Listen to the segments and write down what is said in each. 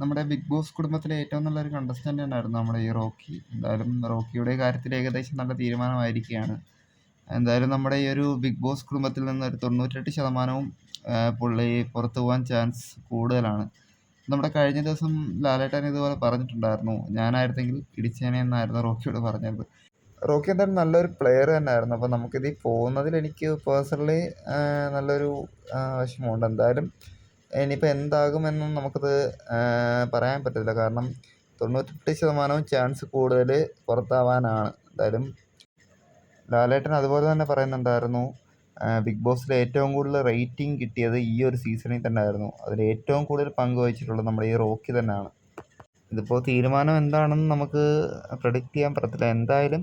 നമ്മുടെ big boss കുടുംബത്തിലെ ഏറ്റവും നല്ലൊരു കണ്ടസ്റ്റന്റ് തന്നെയായിരുന്നു നമ്മുടെ ഈ റോക്കി. എന്തായാലും റോക്കിയുടെ കാര്യത്തിൽ ഏകദേശം നല്ല തീരുമാനമായിരിക്കുകയാണ്. എന്തായാലും നമ്മുടെ ഈ ഒരു ബിഗ് ബോസ് കുടുംബത്തിൽ നിന്ന് ഒരു തൊണ്ണൂറ്റെട്ട് ശതമാനവും പുള്ളി പുറത്തു പോകാൻ ചാൻസ് കൂടുതലാണ്. നമ്മുടെ കഴിഞ്ഞ ദിവസം ലാലേട്ടൻ ഇതുപോലെ പറഞ്ഞിട്ടുണ്ടായിരുന്നു ഞാനായിരുന്നെങ്കിൽ ഇടിച്ചേനെ എന്നായിരുന്നു റോക്കിയോട് പറഞ്ഞത്. റോക്കി എന്തായാലും നല്ലൊരു പ്ലെയർ തന്നെയായിരുന്നു. അപ്പോൾ നമുക്കിത് പോകുന്നതിൽ എനിക്ക് പേഴ്സണലി നല്ലൊരു വിഷമമുണ്ട്. എന്തായാലും ഇനിയിപ്പോൾ എന്താകുമെന്നും നമുക്കത് പറയാൻ പറ്റത്തില്ല. കാരണം തൊണ്ണൂറ്റെട്ട് ശതമാനവും ചാൻസ് കൂടുതൽ പുറത്താവാനാണ്. എന്തായാലും ലാലേട്ടൻ അതുപോലെ തന്നെ പറയുന്നുണ്ടായിരുന്നു ബിഗ് ബോസിൽ ഏറ്റവും കൂടുതൽ റേറ്റിംഗ് കിട്ടിയത് ഈ ഒരു സീസണിൽ തന്നെ ആയിരുന്നു അതിൽ ഏറ്റവും കൂടുതൽ പങ്ക് വഹിച്ചിട്ടുള്ളത് നമ്മുടെ ഈ റോക്കി തന്നെയാണ്. ഇതിപ്പോൾ തീരുമാനം എന്താണെന്ന് നമുക്ക് പ്രഡിക്റ്റ് ചെയ്യാൻ പറ്റത്തില്ല. എന്തായാലും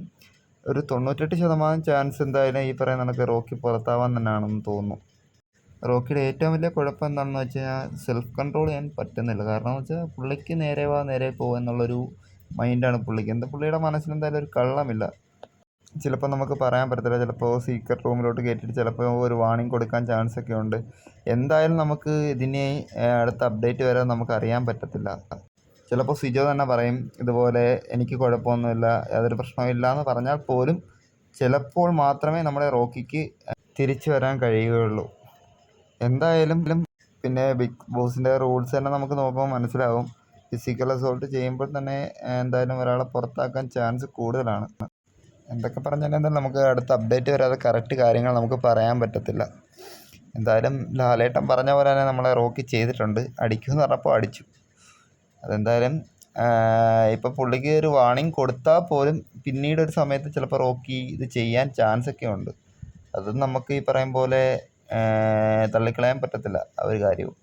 ഒരു തൊണ്ണൂറ്റെട്ട് ശതമാനം ചാൻസ് എന്തായാലും ഈ പറയുന്ന കണക്ക് റോക്കി പുറത്താവാൻ തന്നെയാണെന്ന് തോന്നുന്നു. റോക്കിയുടെ ഏറ്റവും വലിയ കുഴപ്പം എന്താണെന്ന് വെച്ച് കഴിഞ്ഞാൽ സെൽഫ് കൺട്രോൾ ചെയ്യാൻ പറ്റുന്നില്ല. കാരണം എന്ന് വെച്ചാൽ പുള്ളിക്ക് നേരെ വാ നേരെ പോകുക എന്നുള്ളൊരു മൈൻഡാണ് പുള്ളിക്ക്. എന്താ പുള്ളിയുടെ മനസ്സിൽ എന്തായാലും ഒരു കള്ളമില്ല. ചിലപ്പോൾ നമുക്ക് പറയാൻ പറ്റത്തില്ല. ചിലപ്പോൾ സീക്രട്ട് റൂമിലോട്ട് കയറ്റിയിട്ട് ചിലപ്പോൾ ഒരു വാണിംഗ് കൊടുക്കാൻ ചാൻസ് ഒക്കെ ഉണ്ട്. എന്തായാലും നമുക്ക് ഇതിനെ അടുത്ത അപ്ഡേറ്റ് വരെ നമുക്ക് അറിയാൻ പറ്റത്തില്ല. ചിലപ്പോൾ സിജോ തന്നെ പറയും ഇതുപോലെ എനിക്ക് കുഴപ്പമൊന്നുമില്ല യാതൊരു പ്രശ്നമില്ല എന്ന് പറഞ്ഞാൽ പോലും ചിലപ്പോൾ മാത്രമേ നമ്മുടെ റോക്കിക്ക് തിരിച്ചു വരാൻ കഴിയുകയുള്ളൂ. എന്തായാലും പിന്നെ ബിഗ് ബോസിന്റെ റൂൾസ് തന്നെ നമുക്ക് നോക്കുമ്പോൾ മനസ്സിലാവും. ഫിസിക്കൽ അസോൾട്ട് ചെയ്യുമ്പോൾ തന്നെ എന്തായാലും ഒരാളെ പുറത്താക്കാൻ ചാൻസ് കൂടുതലാണ്. എന്തൊക്കെ പറഞ്ഞാലും എന്തായാലും നമുക്ക് അടുത്ത അപ്ഡേറ്റ് വരാതെ കറക്റ്റ് കാര്യങ്ങൾ നമുക്ക് പറയാൻ പറ്റത്തില്ല. എന്തായാലും ലാലേട്ടൻ പറഞ്ഞ പോലെ തന്നെ നമ്മളെ റോക്കി ചെയ്തിട്ടുണ്ട്. അടിക്കുമെന്ന് പറഞ്ഞപ്പോൾ അടിച്ചു. അതെന്തായാലും ഇപ്പം പുള്ളിക്ക് ഒരു വാണിംഗ് കൊടുത്താൽ പോലും പിന്നീട് ഒരു സമയത്ത് ചിലപ്പോൾ റോക്കി ഇത് ചെയ്യാൻ ചാൻസ് ഒക്കെ ഉണ്ട്. അത് നമുക്ക് ഈ പറയും പോലെ തള്ളിക്കളയാൻ പറ്റത്തില്ല ആ ഒരു കാര്യവും.